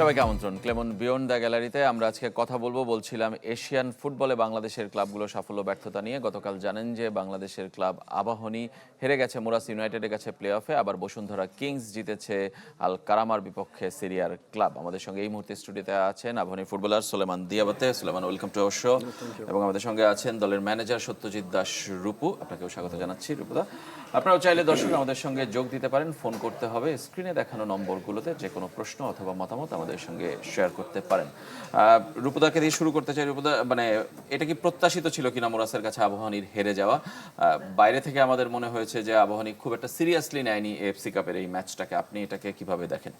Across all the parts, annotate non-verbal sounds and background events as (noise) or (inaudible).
সবাইকে আমন্ত্রণ। Clemon beyond the গ্যালারিতে আমরা আজকে কথা বলব। বলছিলাম এশিয়ান ফুটবলে বাংলাদেশের ক্লাবগুলো সাফল্য ব্যর্থতা নিয়ে। গতকাল জানেন যে বাংলাদেশের ক্লাব আবাহনী হেরে গেছে মোরাস ইউনাইটেডের কাছে প্লে অফে আবার বসুন্ধরা কিংস জিতেছে আল কারামার বিপক্ষে সিরিয়ার ক্লাব। আমাদের সঙ্গে এই মুহূর্তে স্টুডিওতে আছেন Abahani footballer Souleymane Diabate. Souleymane welcome to our show. এবং আমাদের সঙ্গে আছেন দলের ম্যানেজার সত্যজিৎ দাস রূপু। আপনাকেও স্বাগত জানাচ্ছি রূপুদা। আপনারাও চাইলে দর্শক আমাদের সঙ্গে যোগ দিতে পারেন ফোন করতে হবে স্ক্রিনে দেখানো নম্বরগুলোতে যে কোনো প্রশ্ন অথবা মতামত আমাদের সঙ্গে শেয়ার করতে পারেন। রূপদাকে দিয়ে শুরু করতে চাই। রূপদা মানে এটা কি প্রত্যাশিত ছিল কিনা মোরাসের কাছে আবহানির হেরে যাওয়া? বাইরে থেকে আমাদের মনে হয়েছে যে আবহানী খুব একটা সিরিয়াসলি নেয়নি এফসি কাপের এই ম্যাচটাকে। আপনি এটাকে কীভাবে দেখেন?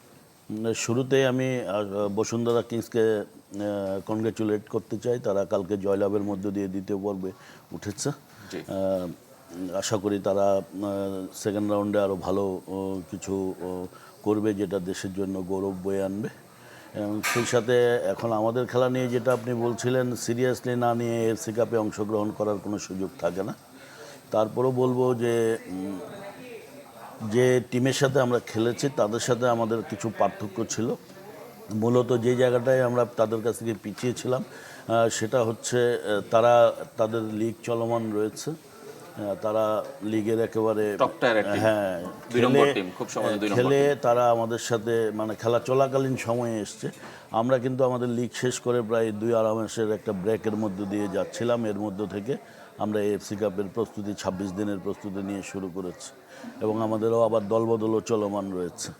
শুরুতে আমি বসুন্ধরা কিংসকে কনগ্রেচুলেট করতে চাই। তারা কালকে জয়লাভের মধ্য দিয়ে দ্বিতীয় পর্বে উঠেছে। আশা করি তারা সেকেন্ড রাউন্ডে আরও ভালো কিছু করবে যেটা দেশের জন্য গৌরব বয়ে আনবে। এবং সেই সাথে এখন আমাদের খেলা নিয়ে যেটা আপনি বলছিলেন সিরিয়াসলি না নিয়ে এফসি কাপে অংশগ্রহণ করার কোনো সুযোগ থাকে না। তারপরও বলব যে যে টিমের সাথে আমরা খেলেছি, তাদের সাথে আমাদের কিছু পার্থক্য ছিল। মূলত যে জায়গাটায় আমরা তাদের কাছ থেকে পিছিয়েছিলাম সেটা হচ্ছে তারা, তাদের লিগ চলমান রয়েছে। তারা লিগের একেবারে। হ্যাঁ খেলে- তারা আমাদের সাথে মানে খেলা চলাকালীন সময়ে এসছে। আমরা কিন্তু আমাদের লিগ শেষ করে প্রায় দুই আড়াই মাসের একটা ব্রেকের মধ্য দিয়ে যাচ্ছিলাম। এর মধ্য থেকে আমরা এফসি কাপের প্রস্তুতি ছাব্বিশ দিনের প্রস্তুতি নিয়ে শুরু করেছি। এবং আমাদেরও আবার দলবদলও চলমান রয়েছে।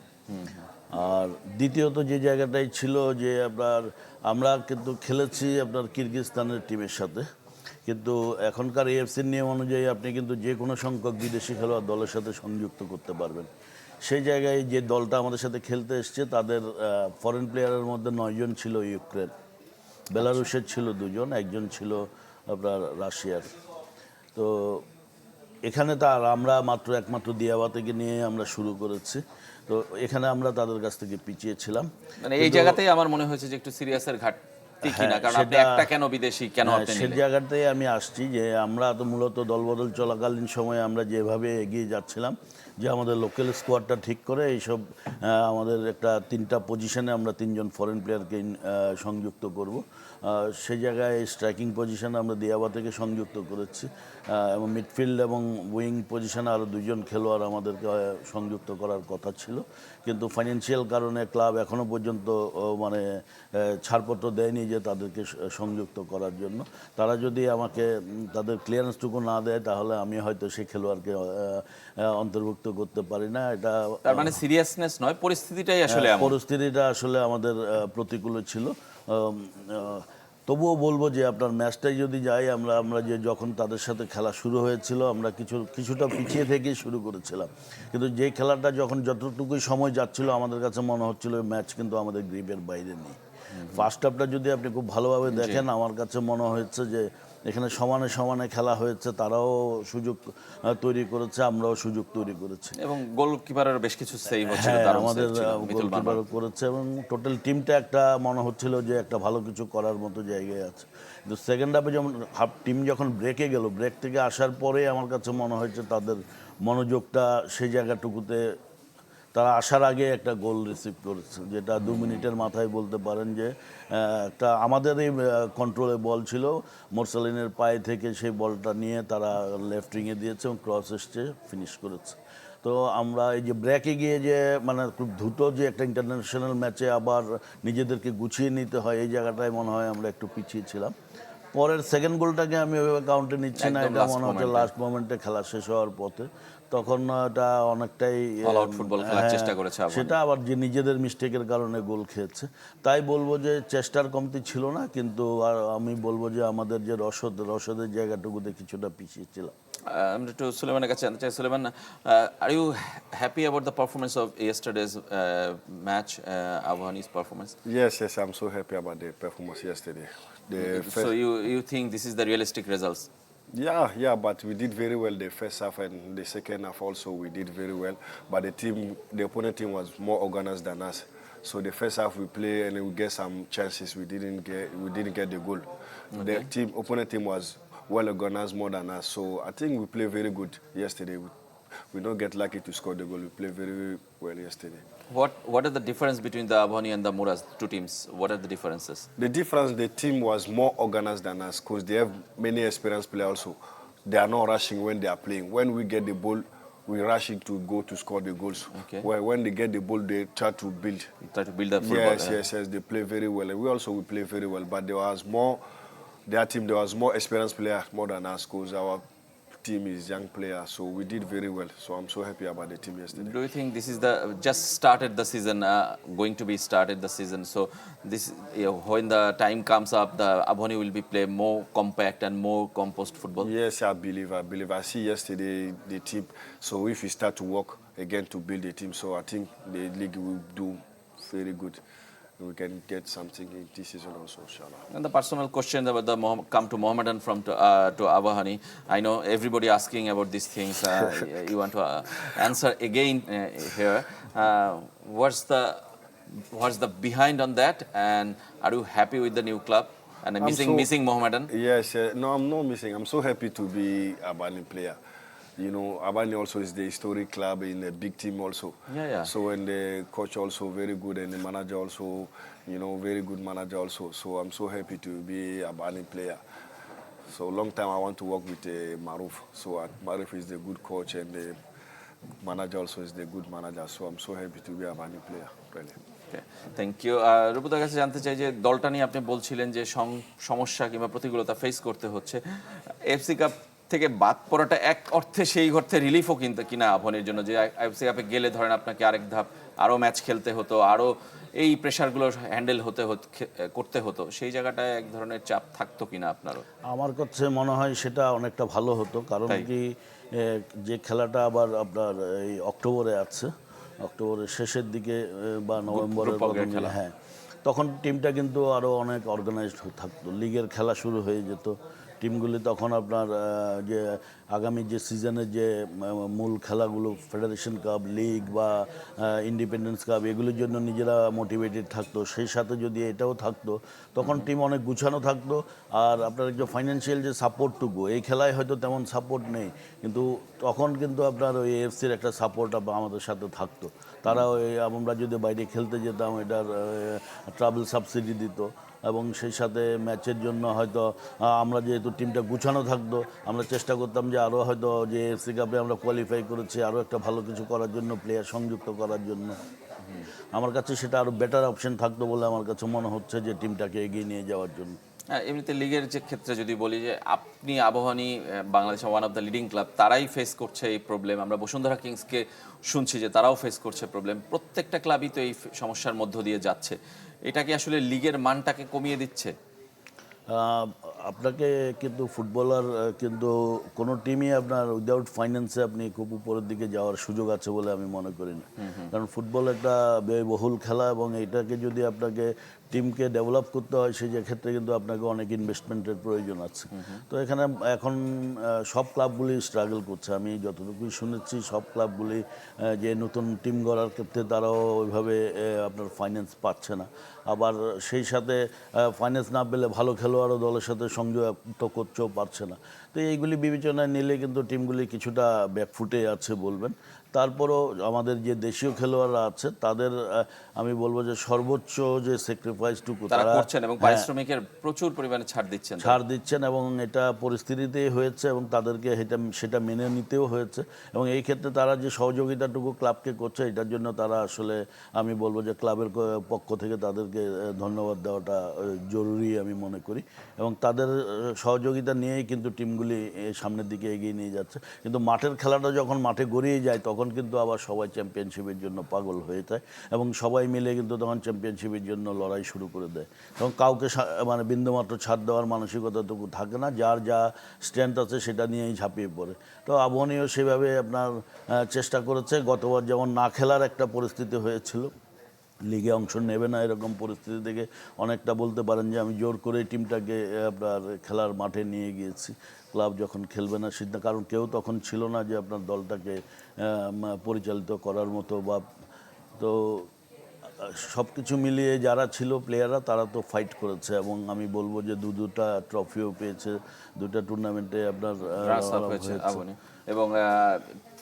আর দ্বিতীয়ত যে জায়গাটাই ছিল যে আপনার আমরা কিন্তু খেলেছি আপনার কিরগিজস্তানের টিমের সাথে। কিন্তু এখনকার এএফসির নিয়ম অনুযায়ী আপনি কিন্তু যে কোনো সংখ্যক বিদেশি খেলোয়াড় দলের সাথে সংযুক্ত করতে পারবেন। সেই জায়গায় যে দলটা আমাদের সাথে খেলতে এসছে তাদের ফরেন প্লেয়ারের মধ্যে নয়জন ছিল ইউক্রেন। বেলারুশের ছিল দুজন একজন ছিল আপনার রাশিয়ার। তো এখানে তার আমরা মাত্র একমাত্র দিয়াবা থেকে নিয়ে আমরা শুরু করেছি। তো এখানে আমরা তাদের কাছ থেকে পিছিয়ে ছিলাম। মানে এই জায়গাতেই আমার মনে হয়েছে যে একটু সিরিয়াসের কিনা? কারণ আপনি সেটা- একটা কেন বিদেশি কেন হ্যাঁ, আপনি সে নিলেন? জায়গাটাই আমি আসছি যে আমরা তো মূলত দলবদল চলাকালীন সময়ে আমরা যেভাবে এগিয়ে যাচ্ছিলাম যে আমাদের লোকাল স্কোয়াডটা ঠিক করে এইসব আমাদের একটা তিনটা পজিশনে আমরা তিনজন ফরেন প্লেয়ারকে সংযুক্ত করব। সেই জায়গায় স্ট্রাইকিং পজিশনে আমরা দিয়াবা থেকে সংযুক্ত করেছি এবং মিডফিল্ড এবং উইং পজিশনে আরও দুজন খেলোয়াড় আমাদেরকে সংযুক্ত করার কথা ছিল। কিন্তু ফাইন্যান্সিয়াল কারণে ক্লাব এখনও পর্যন্ত মানে ছাড়পত্র দেয়নি। যে তাদেরকে সংযুক্ত করার জন্য। তারা যদি আমাকে তাদের ক্লিয়ারেন্সটুকু না দেয় তাহলে আমি হয়তো সেই খেলোয়াড়কে অন্তর্ভুক্ত করতে পারি না। এটা তার মানে সিরিয়াসনেস নয় পরিস্থিতিটাই আসলে পরিস্থিতিটা আসলে আমাদের প্রতিকূল ছিল। তবুও বলব যে আপনার ম্যাচটাই যদি যাই আমরা আমরা যে যখন তাদের সাথে খেলা শুরু হয়েছিল আমরা কিছু কিছুটা পিছিয়ে থেকেই শুরু করেছিলাম। কিন্তু যে খেলাটা যখন যতটুকুই সময় যাচ্ছিল আমাদের কাছে মনে হচ্ছিল ম্যাচ কিন্তু আমাদের গ্রিপের বাইরে নেই। ফার্স্ট হাফটা যদি আপনি খুব ভালোভাবে দেখেন আমার কাছে মনে হয়েছে যে এখানে সমানে সমানে খেলা হয়েছে তারাও সুযোগ তৈরি করেছে আমরাও সুযোগ তৈরি করেছি। এবং গোলকিপারের বেশ কিছু সেভ হ্যাঁ, আমাদের গোলকিপার করেছে এবং টোটাল টিমটা একটা মনে হচ্ছিল যে একটা ভালো কিছু করার মতো জায়গায় আছে। কিন্তু সেকেন্ড হাফে যেমন হাফ টিম যখন ব্রেকে গেল ব্রেক থেকে আসার পরে আমার কাছে মনে হয়েছে তাদের মনোযোগটা সেই জায়গাটুকুতে তারা আসার আগে একটা গোল রিসিভ করেছে যেটা দু মিনিটের মাথায় বলতে পারেন যে একটা আমাদেরই কন্ট্রোলে বল ছিল। মোরসালিনের পায়ে থেকে সেই বলটা নিয়ে তারা লেফট উইংয়ে দিয়েছে এবং ক্রস এসছে ফিনিশ করেছে। তো আমরা এই যে ব্র্যাকে গিয়ে যে মানে খুব দ্রুত যে একটা ইন্টারন্যাশনাল ম্যাচে আবার নিজেদেরকে গুছিয়ে নিতে হয় এই জায়গাটায় মনে হয় আমরা একটু পিছিয়ে ছিলাম। পরের সেকেন্ড গোলটাকে আমি ওইভাবে কাউন্টে নিচ্ছি না এটা মনে হচ্ছে লাস্ট মোমেন্টে খেলা শেষ হওয়ার পথে। তখন এটা অনেকটাই খেলার হ্যাঁ, চেষ্টা করেছে সেটা আবার যে নিজেদের মিস্টেকের কারণে গোল খেয়েছে। তাই বলব যে চেষ্টার কমতি ছিল না কিন্তু আর আমি বলব যে আমাদের যে রসদ রসদের জায়গাটুকুতে কিছুটা পিছিয়ে ছিলাম আমরা একটু সুলেমানের কাছে জানতে চাই। Souleymane are you happy about the performance of yesterday's match Abahani's performance Yes, yes, I'm so happy about the performance yesterday. The so first, you you think this is the realistic results yeah, yeah, but we did very well the first half and the second half also we did very well. But the team, the opponent team was more organized than us. So the first half we play and we get some chances. We didn't get we didn't get the goal. The team opponent team was well organized more than us. So I think we played very good yesterday. We, we don't get lucky to score the goal. We played very well yesterday. What what are the difference between the Abhani and the Muras two teams? What are the differences? The difference, the team was more organized than us because they have many experienced players also. They are not rushing when they are playing. When we get the ball, we rushing to go to score the goals. Okay. Where when they get the ball, they try to build. Try to build up football. Yes, yes, yes. They play very well, and we also we play very well. But there was more. Their team there was more experienced players more than us because our team is young players. So we did very well. So I'm so happy about the team yesterday. Do you think this is the just started the season, uh, going to be started the season? So this you know, when the time comes up, the Abhani will be play more compact and more composed football. Yes, I believe. I believe. I see yesterday the team. So if we start to work again to build the team, so I think the league will do very good. We can get something in this season also, inshallah. And the personal question about the come to Mohammedan from to, uh, to Abahani. I know everybody asking about these things. Uh, (laughs) you want to uh, answer again uh, here. Uh, what's the what's the behind on that? And are you happy with the new club? And I'm missing so- missing Mohammedan. Yes, uh, no, I'm not missing. I'm so happy to be a Bani player. You know, Abani also is the historic club in a big team also. Yeah, yeah. So and the coach also very good and the manager also, you know, very good manager also. So I'm so happy to be a Bani player. So long time I want to work with uh, Maruf. So uh, Maruf is the good coach and the manager also is the good manager. So I'm so happy to be a Bani player, really. Thank you রূপদার কাছে জানতে চাই যে দলটা নিয়ে আপনি বলছিলেন যে সমস্যা কিংবা প্রতিকূলতা ফেস করতে হচ্ছে এফসি কাপ থেকে বাদ পড়াটা এক অর্থে সেই অর্থে রিলিফও কিন্তু কিনা আহ্বানের জন্য। যে এফসি কাপে গেলে ধরেন আপনাকে আরেক ধাপ আরও ম্যাচ খেলতে হতো আরও এই প্রেশারগুলো হ্যান্ডেল হতে হত- করতে হতো সেই জায়গাটায় এক ধরনের চাপ থাকতো কিনা আপনারও? আমার কাছে মনে হয় সেটা অনেকটা ভালো হতো কারণ কি যে খেলাটা আবার আপনার এই অক্টোবরে আছে অক্টোবরের শেষের দিকে বা নভেম্বরের খেলা। হ্যাঁ তখন টিমটা কিন্তু আরও অনেক অর্গানাইজড থাকতো। লিগের খেলা শুরু হয়ে যেত টিমগুলি তখন আপনার যে আগামী যে সিজনের যে মূল খেলাগুলো ফেডারেশন কাপ লিগ বা ইন্ডিপেন্ডেন্স কাপ এগুলোর জন্য নিজেরা মোটিভেটেড থাকতো। সেই সাথে যদি এটাও থাকতো তখন টিম অনেক গুছানো থাকতো। আর আপনার যে ফাইন্যান্সিয়াল যে সাপোর্টটুকু এই খেলায় হয়তো তেমন সাপোর্ট নেই। কিন্তু তখন কিন্তু আপনার ওই এফসির একটা সাপোর্ট আমাদের সাথে থাকতো। তারা ওই আমরা যদি বাইরে খেলতে যেতাম এটার ট্রাভেল সাবসিডি দিত। এবং সেই সাথে ম্যাচের জন্য হয়তো আমরা যেহেতু টিমটা গুছানো থাকতো আমরা চেষ্টা করতাম যে আরও হয়তো যে এফসি কাপে আমরা কোয়ালিফাই করেছি আরও একটা ভালো কিছু করার জন্য প্লেয়ার সংযুক্ত করার জন্য। আমার কাছে সেটা আরও বেটার অপশন থাকতো বলে আমার কাছে মনে হচ্ছে যে টিমটাকে এগিয়ে নিয়ে যাওয়ার জন্য। হ্যাঁ, এমনিতে লিগের যে ক্ষেত্রে যদি বলি যে আপনি আবহানী বাংলাদেশের one of the leading club তারাই ফেস করছে এই প্রবলেম আমরা বসুন্ধরা কিংসকে শুনছি যে তারাও ফেস করছে প্রবলেম প্রত্যেকটা ক্লাবই তো এই সমস্যার মধ্য দিয়ে যাচ্ছে। এটা কি আসলে লিগের মানটাকে কমিয়ে দিচ্ছে? আপনাকে কিন্তু ফুটবলার কিন্তু কোনো টিমই আপনার উইদাউট ফাইন্যান্সে আপনি খুব উপরের দিকে যাওয়ার সুযোগ আছে বলে আমি মনে করি না। কারণ ফুটবল একটা ব্যয়বহুল খেলা এবং এটাকে যদি আপনাকে টিমকে ডেভেলপ করতে হয় সেই যে ক্ষেত্রে কিন্তু আপনাকে অনেক ইনভেস্টমেন্টের প্রয়োজন আছে। তো এখানে এখন সব ক্লাবগুলি স্ট্রাগল করছে। আমি যতটুকুই শুনেছি সব ক্লাবগুলি যে নতুন টিম গড়ার ক্ষেত্রে তারাও ওইভাবে আপনার ফাইন্যান্স পাচ্ছে না। আবার সেই সাথে ফাইন্যান্স না পেলে ভালো খেলোয়াড়ও দলের সাথে সংযুক্ত করতেও পারছে না। তো এইগুলি বিবেচনায় নিলে কিন্তু টিমগুলি কিছুটা ব্যাকফুটে আছে বলবেন। তারপরও আমাদের যে দেশীয় খেলোয়াড়রা আছে তাদের আমি বলব যে সর্বোচ্চ যে স্যাক্রিফাইসটুকু তারা করছেন এবং হ্যাঁ, পারিশ্রমিকের প্রচুর পরিমাণে ছাড় দিচ্ছেন। ছাড় দিচ্ছেন এবং এটা পরিস্থিতিতেই হয়েছে এবং তাদেরকে এটা সেটা মেনে নিতেও হয়েছে এবং এই ক্ষেত্রে তারা যে সহযোগিতাটুকু ক্লাবকে করছে এটার জন্য তারা আসলে আমি বলব যে ক্লাবের পক্ষ থেকে তাদেরকে ধন্যবাদ দেওয়াটা জরুরি আমি মনে করি এবং তাদের সহযোগিতা নিয়েই কিন্তু টিমগুলি সামনের দিকে এগিয়ে নিয়ে যাচ্ছে। কিন্তু মাঠের খেলাটা যখন মাঠে গড়িয়ে যায় তখন কিন্তু আবার সবাই চ্যাম্পিয়নশিপের জন্য পাগল হয়ে যায় এবং সবাই মিলে কিন্তু তখন চ্যাম্পিয়নশিপের জন্য লড়াই শুরু করে দেয়। তখন কাউকে মানে বিন্দুমাত্র ছাড় দেওয়ার মানসিকতাটুকু থাকে না, যার যা স্ট্রেংথ আছে সেটা নিয়েই ঝাঁপিয়ে পড়ে। তো আবহনীয় সেভাবে আপনার চেষ্টা করেছে। গতবার যেমন না খেলার একটা পরিস্থিতি হয়েছিল লিগে অংশ নেবে না এরকম পরিস্থিতি থেকে অনেকটা বলতে পারেন যে আমি জোর করে টিমটাকে আপনার খেলার মাঠে নিয়ে গিয়েছি ক্লাব যখন খেলবে না সিদ্ধান্ত কারণ কেউ তখন ছিল না যে আপনার দলটাকে পরিচালিত করার মতো বা তো সব কিছু মিলিয়ে যারা ছিল প্লেয়াররা তারা তো ফাইট করেছে এবং আমি বলব যে দু দুটা ট্রফিও পেয়েছে দুটা টুর্নামেন্টে আপনার। এবং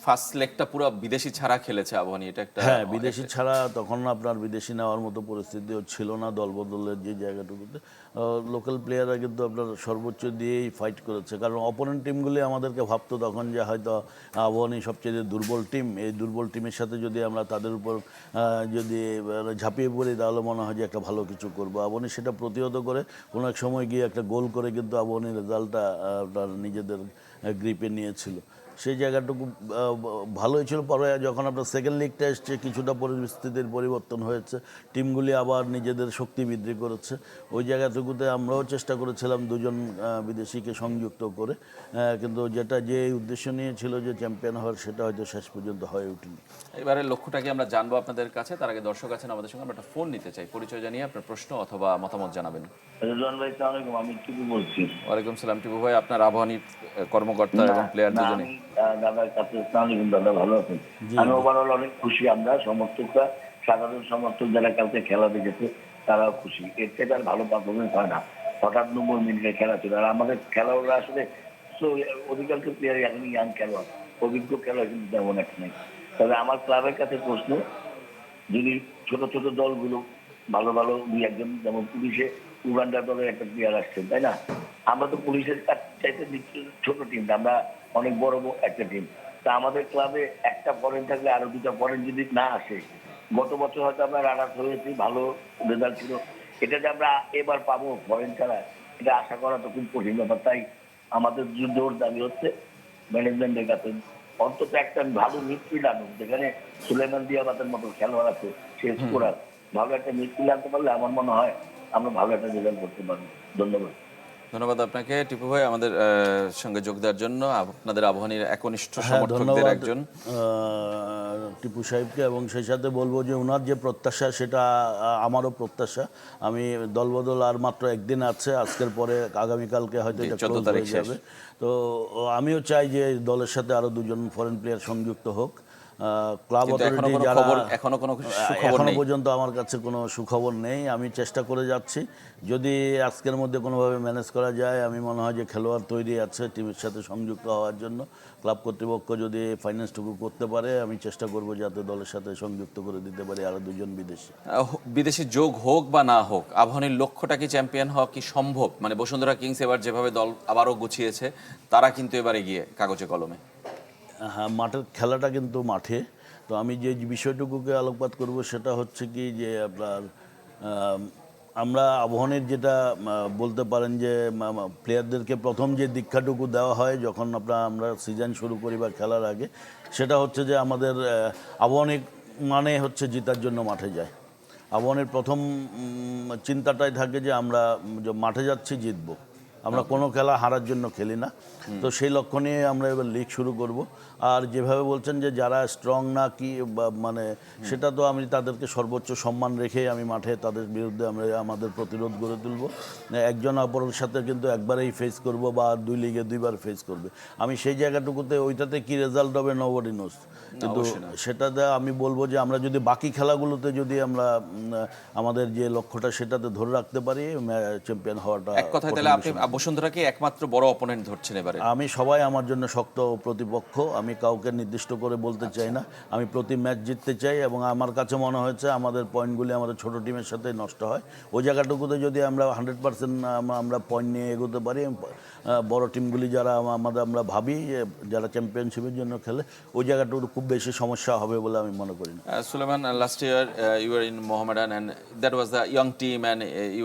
ফার্স্ট লেগটা পুরো বিদেশি ছাড়া খেলেছে আবাহনী এটা একটা হ্যাঁ বিদেশি ছাড়া তখন আপনার বিদেশি নেওয়ার মতো পরিস্থিতিও ছিল না দলবদলের যে জায়গাটুকুতে। লোকাল প্লেয়াররা কিন্তু আপনার সর্বোচ্চ দিয়েই ফাইট করেছে। কারণ অপোনেন্ট টিমগুলি আমাদেরকে ভাবতো তখন যে হয়তো আবাহনী সবচেয়ে দুর্বল টিম এই দুর্বল টিমের সাথে যদি আমরা তাদের উপর যদি ঝাঁপিয়ে পড়ি তাহলে মনে হয় যে একটা ভালো কিছু করব। আবাহনী সেটা প্রতিহত করে কোনো এক সময় গিয়ে একটা গোল করে কিন্তু আবাহনী রেজাল্টটা আপনার নিজেদের গ্রিপে নিয়েছিল। সেই জায়গাটুকু ভালোই ছিল। পরে যখন আপনার সেকেন্ড লিগটা এসছে কিছুটা পরিস্থিতির পরিবর্তন হয়েছে। টিমগুলি আবার নিজেদের শক্তি বৃদ্ধি করেছে। ওই জায়গাটুকুতে আমরাও চেষ্টা করেছিলাম দুজন বিদেশিকে সংযুক্ত করে। কিন্তু যেটা যে উদ্দেশ্য নিয়ে ছিল যে চ্যাম্পিয়ন হওয়ার সেটা হয়তো শেষ পর্যন্ত হয়ে ওঠেনি। এবারে লক্ষ্যটা কি আমরা জানব আপনাদের কাছে? তার আগে দর্শক আছেন আমাদের সঙ্গে আমরা একটা ফোন নিতে চাই। পরিচয় জানিয়ে আপনার প্রশ্ন অথবা মতামত জানাবেন। ভাই আমি টিপু বলছি। ওয়ালাইকুম সালাম। টিপু ভাই আপনার আবাহনীর কর্মকর্তা এবং প্লেয়ার দুজনে দাদার কাছে সালাম আলাইকুম দাদা ভালো আছেন আমি ওভারঅল অনেক খুশি আমরা সমর্থকরা সাধারণ সমর্থক যারা কালকে খেলা দেখেছে তারাও খুশি এর থেকে আর ভালো পারফরমেন্স হয় না হঠাৎ নম্বর মিনিটে খেলা ছিল আর আমাদের খেলোয়াড়রা আসলে অধিকাংশ প্লেয়ার এখন ইয়াং খেলোয়াড় অভিজ্ঞ খেলোয়াড় কিন্তু তেমন একটা নেই তবে আমার ক্লাবের কাছে প্রশ্ন যদি ছোট ছোট দলগুলো ভালো ভালো দুই একজন যেমন পুলিশে উগান্ডা দলের একটা প্লেয়ার আসছেন তাই না আমরা তো পুলিশের চাইতে ছোট টিম আমরা অনেক বড় বড় একটা টিম তা আমাদের ক্লাবে একটা ফরেন থাকলে আরও দুটা ফরেন যদি না আসে গত বছর হয়তো আমরা রানার্স হয়েছি ভালো রেজাল্ট ছিল। এটা যে আমরা এবার পাবো ফরেন ছাড়া এটা আশা করা তো খুব কঠিন ব্যাপার। তাই আমাদের যে জোর দাবি হচ্ছে ম্যানেজমেন্টের কাছে অন্তত একটা ভালো মিডফিল্ড আনুক যেখানে সুলেমান দিয়াবাতের মতো খেলোয়াড় আছে সে স্কোরার ভালো একটা মিডফিল্ড আনতে পারলে আমার মনে হয় আমরা ভালো একটা রেজাল্ট করতে পারব। ধন্যবাদ। ধন্যবাদ আপনাকে। টিপু ভাই আমাদের সঙ্গে যোগ দেওয়ার জন্য আপনাদের আবাহনীর একনিষ্ঠ হ্যাঁ সমর্থকদের একজন। টিপু সাহেবকে এবং সেই সাথে বলব যে ওনার যে প্রত্যাশা সেটা আমারও প্রত্যাশা। আমি দলবদল আর মাত্র একদিন আছে আজকের পরে আগামীকালকে হয়তো এটা 14 তারিখ যাবে। তো আমিও চাই যে দলের সাথে আরও দুজন ফরেন প্লেয়ার সংযুক্ত হোক। ক্লাব অথরিটি যারা এখনও কোনো এখনও নেই। পর্যন্ত আমার কাছে কোনো সুখবর নেই। আমি চেষ্টা করে যাচ্ছি। যদি আজকের মধ্যে কোনোভাবে ম্যানেজ করা যায় আমি মনে হয় যে খেলোয়াড় তৈরি আছে টিমের সাথে সংযুক্ত হওয়ার জন্য। ক্লাব কর্তৃপক্ষ যদি ফাইন্যান্সটুকু করতে পারে আমি চেষ্টা করব যাতে দলের সাথে সংযুক্ত করে দিতে পারি আরও দুজন বিদেশি। বিদেশি যোগ হোক বা না হোক আবাহনীর লক্ষ্যটা কি চ্যাম্পিয়ন হওয়া কি সম্ভব? মানে বসুন্ধরা কিংস এবার যেভাবে দল আবারও গুছিয়েছে তারা কিন্তু এবার এগিয়ে কাগজে কলমে। হ্যাঁ মাঠের খেলাটা কিন্তু মাঠে। তো আমি যে বিষয়টুকুকে আলোকপাত করব সেটা হচ্ছে কি যে আপনার আমরা আবহনের যেটা বলতে পারেন যে প্লেয়ারদেরকে প্রথম যে দীক্ষাটুকু দেওয়া হয় যখন আপনার আমরা সিজন শুরু করি বা খেলার আগে, সেটা হচ্ছে যে আমাদের আবহনিক মানে হচ্ছে জেতার জন্য মাঠে যায়। আবহনের প্রথম চিন্তাটাই থাকে যে আমরা মাঠে যাচ্ছি জিতবো। আমরা কোনো খেলা হারার জন্য খেলি না। তো সেই লক্ষ্য নিয়ে আমরা এবার লিগ শুরু করব। আর যেভাবে বলছেন যে যারা স্ট্রং না কি মানে সেটা তো আমি তাদেরকে সর্বোচ্চ সম্মান রেখে আমি মাঠে তাদের বিরুদ্ধে আমরা আমাদের প্রতিরোধ গড়ে তুলব। একজন অপরের সাথে কিন্তু একবারেই ফেস করব বা দুই লিগে দুইবার ফেস করবে। আমি সেই জায়গাটুকুতে ওইটাতে কি রেজাল্ট হবে নোবডি নোস কিন্তু সেটাতে আমি বলব যে আমরা যদি বাকি খেলাগুলোতে যদি আমরা আমাদের যে লক্ষ্যটা সেটাতে ধরে রাখতে পারি চ্যাম্পিয়ন হওয়াটা এক কথায় তাহলে আপনি বসুন্ধরাকে একমাত্র বড় অপোনেন্ট ধরছেন এবারে। আমি সবাই আমার জন্য শক্ত প্রতিপক্ষ আমি কাউকে নির্দিষ্ট করে বলতে চাই না। আমি প্রতি ম্যাচ জিততে চাই এবং আমার কাছে মনে হয়েছে আমাদের পয়েন্টগুলি আমাদের ছোট টিমের সাথে নষ্ট হয়। ওই জায়গাটুকুতে যদি আমরা হান্ড্রেড পার্সেন্ট আমরা পয়েন্ট নিয়ে এগোতে পারি বড় টিমগুলি যারা আমাদের আমরা ভাবি যারা চ্যাম্পিয়নশিপের জন্য খেলে ওই জায়গাটুকু খুব বেশি সমস্যা হবে বলে আমি মনে করি না। Uh, Suleiman, uh, last year uh, you were in Mohammedan and that was the young team and uh, you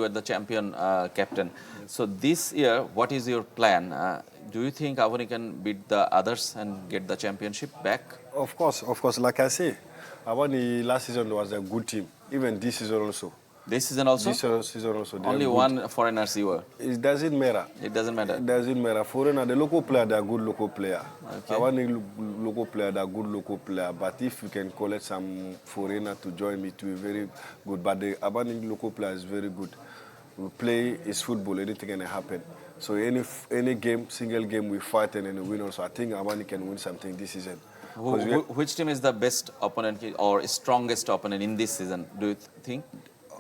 were the champion captain. So this year, what is your plan? Uh, do you think Avani can beat the others and get the championship back? Of course, of course. Like I say, Abani last season was a good team. Even this season also. This season also? This season also. Only one foreigners you were. It doesn't matter. It doesn't matter. It doesn't matter. Foreigner, the local player, they are good local player. I want a lo- local player, they are good local player. But if you can collect some foreigner to join me, to be very good. But the Abani local player is very good. We play is football. Anything can happen. So any any game, single game, we fight and then we win. Also, I think Abani can win something this season. Who, 'Cause we- who, which team is the best opponent or strongest opponent in this season? Do you think?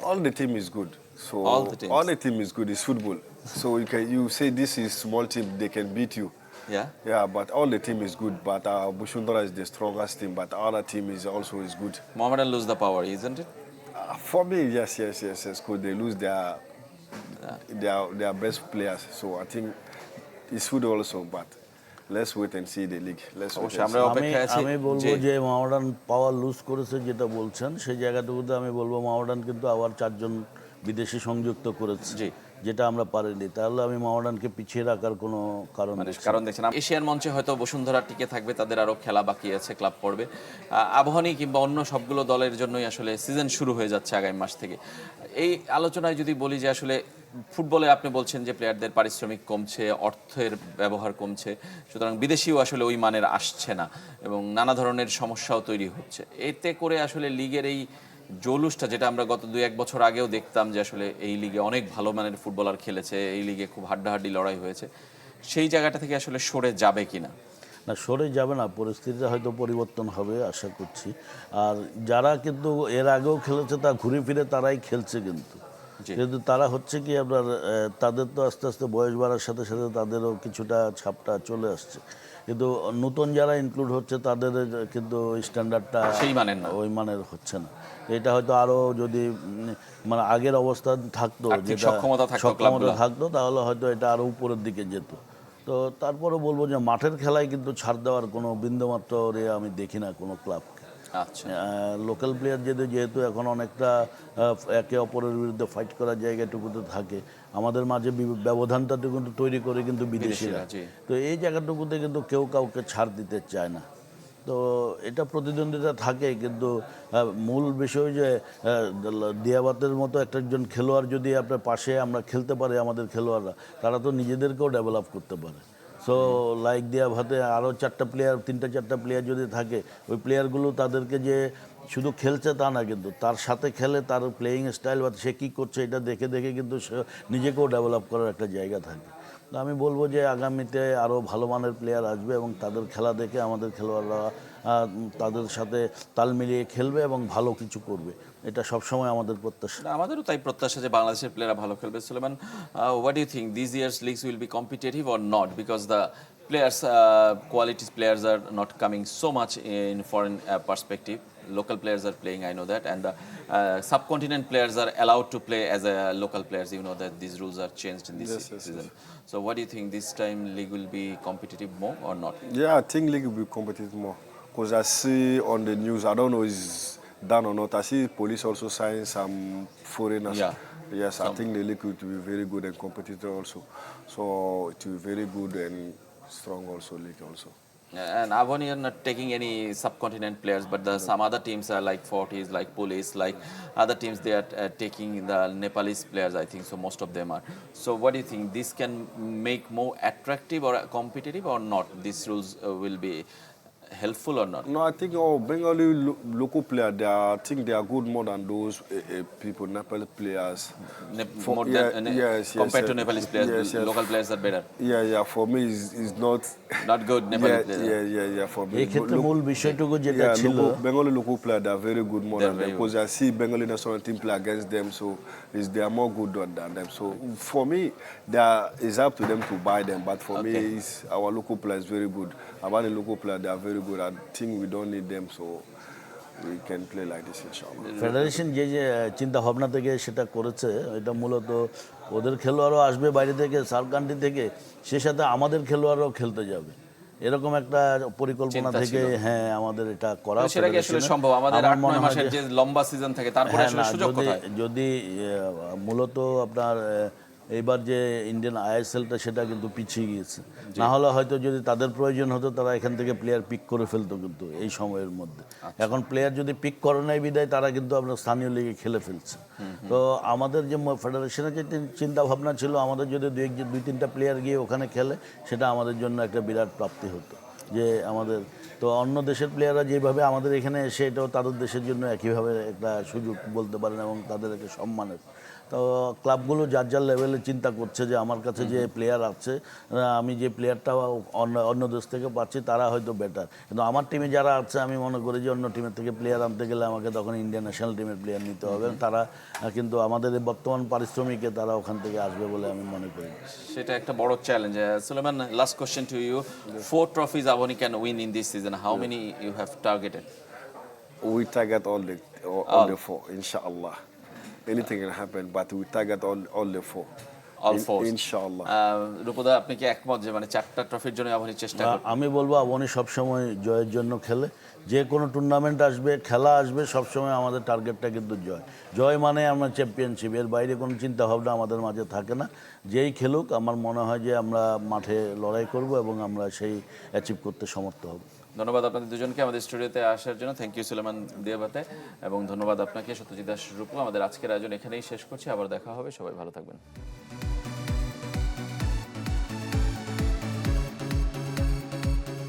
all the team is good. So All the teams. all the team is good. It's football. So you can you say this is small team, they can beat you. Yeah. Yeah, but all the team is good. But uh, Bushundara is the strongest team. But other team is also is good. Mohammedan lose the power, isn't it? Uh, for me, yes, yes, yes, yes. Could they lose their their their best players? So I think it's good also. But let's wait and see the league. Let's অবশ্যই আমরা see. আছি আমি বলব যে যে মাওডান পাওয়ার loose করেছে যেটা বলছেন সেই জায়গাটুকুতে আমি বলব মাওডান কিন্তু আবার চারজন বিদেশি সংযুক্ত করেছে জি। যেটা আমরা পারিনি তাহলে আমি মাওডানকে পিছিয়ে রাখার কোনো কারণ মানে দেখছি না। কারণ দেখছেন এশিয়ান মঞ্চে হয়তো বসুন্ধরা টিকে থাকবে তাদের আরও খেলা বাকি আছে ক্লাব পড়বে। আহ, কিংবা অন্য সবগুলো দলের জন্যই আসলে সিজন শুরু হয়ে যাচ্ছে আগামী মাস থেকে। এই আলোচনায় যদি বলি যে আসলে ফুটবলে আপনি বলছেন যে প্লেয়ারদের পারিশ্রমিক কমছে অর্থের ব্যবহার কমছে সুতরাং বিদেশিও আসলে ওই মানের আসছে না এবং নানা ধরনের সমস্যাও তৈরি হচ্ছে। এতে করে আসলে লিগের এই জৌলুসটা যেটা আমরা গত দুই, এক বছর আগেও দেখতাম যে আসলে এই লিগে অনেক ভালো মানের ফুটবলার খেলেছে, এই লিগে খুব হাড্ডাহাড্ডি লড়াই হয়েছে। সেই জায়গাটা থেকে আসলে সরে যাবে কি না না, সরে যাবে না, পরিস্থিতিটা হয়তো পরিবর্তন হবে, আশা করছি। আর যারা কিন্তু এর আগেও খেলেছে, তা ঘুরে ফিরে তারাই খেলছে কিন্তু। কিন্তু তারা হচ্ছে কি আপনার তাদের তো আস্তে আস্তে বয়স বাড়ার সাথে সাথে তাদেরও কিছুটা ছাপটা চলে আসছে। কিন্তু নতুন যারা ইনক্লুড হচ্ছে তাদের কিন্তু স্ট্যান্ডার্ডটা সেই মানের না। ওই মানের হচ্ছে না। এটা হয়তো আরও যদি মানে আগের অবস্থা থাকতো আর্থিক সক্ষমতা থাকতো থাকতো তাহলে হয়তো এটা আরও উপরের দিকে যেত। তো তারপরে বলব যে মাঠের খেলায় কিন্তু ছাড় দেওয়ার কোনো বিন্দুমাত্র আমি দেখি না কোনো আচ্ছা লোকাল প্লেয়ার যেহেতু যেহেতু এখন অনেকটা একে অপরের বিরুদ্ধে ফাইট করার জায়গাটুকুতে থাকে আমাদের মাঝে বি- ব্যবধানটা তো কিন্তু তৈরি করে কিন্তু বিদেশিরা। তো এই জায়গাটুকুতে কিন্তু কেউ কাউকে ছাড় দিতে চায় না। তো এটা প্রতিদ্বন্দ্বিতা থাকে কিন্তু মূল বিষয় যে দিয়াবাতের মতো একটা একজন খেলোয়াড় যদি আপনার পাশে আমরা খেলতে পারি আমাদের খেলোয়াড়রা তারা তো নিজেদেরকেও ডেভেলপ করতে পারে। সো লাইক দেওয়া ভাতে আরও চারটা প্লেয়ার তিনটা চারটা প্লেয়ার যদি থাকে, ওই প্লেয়ারগুলো তাদেরকে যে শুধু খেলছে তা না কিন্তু, তার সাথে খেলে, তার প্লেয়িং স্টাইল বা সে কী করছে এটা দেখে দেখে কিন্তু সে নিজেকেও ডেভেলপ করার একটা জায়গা থাকে। তো আমি বলব যে আগামীতে আরও ভালো মানের প্লেয়ার আসবে এবং তাদের খেলা দেখে আমাদের খেলোয়াড়রা তাদের সাথে তাল মিলিয়ে খেলবে এবং ভালো কিছু করবে। এটা সব সময় আমাদের প্রত্যাশা। আমাদেরও তাই প্রত্যাশা যে বাংলাদেশের প্লেয়ারা ভালো খেলবে। Souleymane what you think this year's leagues will be competitive or not because the players qualities players are not coming so much in foreign perspective local players are playing I know that and the subcontinent players are allowed to play as a local players you know that this rules are change in this season so what you think this time league will be competitive more or not yeah I think league will be competitive more because I see on the news I don't know is done or not. I see police also sign some foreigners. Yeah. Yes, I think the league will be very good and competitive also. So it will be very good and strong also league also. And Avani are not taking any subcontinent players, but the, some other teams are like Forties, like Police, like other teams they are uh, taking the Nepalese players. I think so. Most of them are. So, what do you think? This can make more attractive or competitive or not? These rules uh, will be helpful or not? No, I think oh, Bengali lo- local player, they are, I think they are good more than those uh, uh, people, Nepali players. Ne- For- more yeah, than, uh, yes, yes, compared to yes. Nepalese players, Yes, yes. local players are better. Yeah, yeah. For me, is is not. Not good Nepali yeah, players. yeah, yeah, yeah. For me, এই ক্ষেত্রে Lo- মূল বিষয়টুকু যেটা yeah, ছিল local, Bengali local player, they are very good more They're than them very because I see Bengali national team play against them, so is they are more good than, than them. So for me, they are, it's up to them to buy them. But for me, Okay. it's, our local player is very good. About the local player, they are very good. I think we don't need them, so we can play like this, inshallah. Federation যে যে চিন্তা ভাবনা থেকে সেটা করেছে এটা মূলত ওদের খেলোয়াড়ও আসবে বাইরে থেকে সার কান্ট্রি থেকে সে সাথে আমাদের খেলোয়াড়রাও খেলতে যাবে। এরকম একটা পরিকল্পনা থেকে হ্যাঁ আমাদের এটা করা সেটা কি আসলে সম্ভব? আমাদের আমার আট মনে নয় হয় মাসের যে- লম্বা সিজন থাকে তারপরে হ্যাঁ, আসলে না, সুযোগ যদি কোথায়? যদি মূলত আপনার এইবার যে ইন্ডিয়ান আইএসএলটা সেটা কিন্তু পিছিয়ে গিয়েছে। না হলে হয়তো যদি তাদের প্রয়োজন হতো তারা এখান থেকে প্লেয়ার পিক করে ফেলতো কিন্তু এই সময়ের মধ্যে। আচ্ছা। এখন প্লেয়ার যদি পিক করে নাই বিদায় তারা কিন্তু আপনার স্থানীয় লিগে খেলে ফেলছে। তো আমাদের যে ফেডারেশনের যে চিন্তা ভাবনা ছিল আমাদের যদি দুই এক- দুই তিনটা প্লেয়ার গিয়ে ওখানে খেলে সেটা আমাদের জন্য একটা বিরাট প্রাপ্তি হতো। যে আমাদের তো অন্য দেশের প্লেয়াররা যেভাবে আমাদের এখানে এসে এটাও তাদের দেশের জন্য একইভাবে একটা সুযোগ বলতে পারেন এবং তাদের একটা সম্মানের তো ক্লাবগুলো যার যার লেভেলে চিন্তা করছে যে আমার কাছে যে প্লেয়ার আছে আমি যে প্লেয়ারটা অন্য অন্য দেশ থেকে পাচ্ছি তারা হয়তো বেটার কিন্তু আমার টিমে যারা আছে আমি মনে করি যে অন্য টিমের থেকে প্লেয়ার আনতে গেলে আমাকে তখন ইন্ডিয়ান ন্যাশনাল টিমের প্লেয়ার নিতে হবে। তারা কিন্তু আমাদের বর্তমান পারিশ্রমিকে তারা ওখান থেকে আসবে বলে আমি মনে করি। সেটা একটা বড় challenge Souleymane last question to you four trophies Abahani can win in this season how many you have targeted We target all. the four, inshallah. Anything can happen, but we target all all the four. All In- four Inshallah. রূপদা আপনি কি একমত যে মানে চারটা ট্রফির জন্য আবাহনী চেষ্টা আ- করবে আমি বলব আবনি সবসময় জয়ের জন্য খেলে। যে কোনো টুর্নামেন্ট আসবে খেলা আসবে সবসময় আমাদের টার্গেটটা কিন্তু জয়। জয় মানে আমরা চ্যাম্পিয়নশিপ এর বাইরে কোনো চিন্তা ভাবনা আমাদের মাঝে থাকে না। যেই খেলুক আমার মনে হয় যে আমরা মাঠে লড়াই করব এবং আমরা সেই অ্যাচিভ করতে সমর্থ হব। ধন্যবাদ আপনাদের দুজনকে আমাদের স্টুডিওতে আসার জন্য। থ্যাংক ইউ সুলেমান দেবাতে এবং ধন্যবাদ আপনাকে, সত্যজিৎ দাস রূপু। আমাদের আজকের আয়োজন এখানেই শেষ করছি। আবার দেখা হবে। সবাই ভালো থাকবেন।